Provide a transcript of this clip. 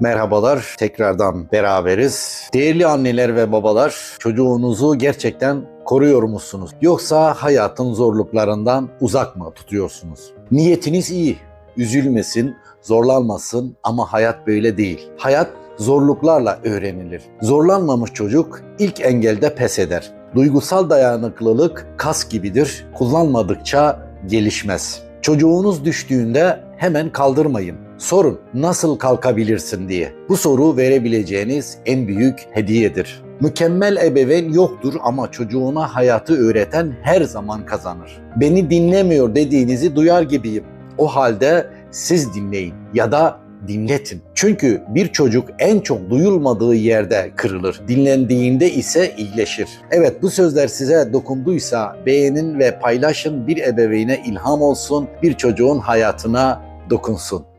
Merhabalar, tekrardan beraberiz. Değerli anneler ve babalar, çocuğunuzu gerçekten koruyor musunuz? Yoksa hayatın zorluklarından uzak mı tutuyorsunuz? Niyetiniz iyi, üzülmesin, zorlanmasın ama hayat böyle değil. Hayat zorluklarla öğrenilir. Zorlanmamış çocuk ilk engelde pes eder. Duygusal dayanıklılık kas gibidir. Kullanmadıkça gelişmez. Çocuğunuz düştüğünde hemen kaldırmayın. Sorun nasıl kalkabilirsin diye. Bu soru verebileceğiniz en büyük hediyedir. Mükemmel ebeveyn yoktur ama çocuğuna hayatı öğreten her zaman kazanır. Beni dinlemiyor dediğinizi duyar gibiyim. O halde siz dinleyin ya da dinletin. Çünkü bir çocuk en çok duyulmadığı yerde kırılır. Dinlendiğinde ise iyileşir. Evet bu sözler size dokunduysa beğenin ve paylaşın bir ebeveyne ilham olsun, bir çocuğun hayatına dokunsun.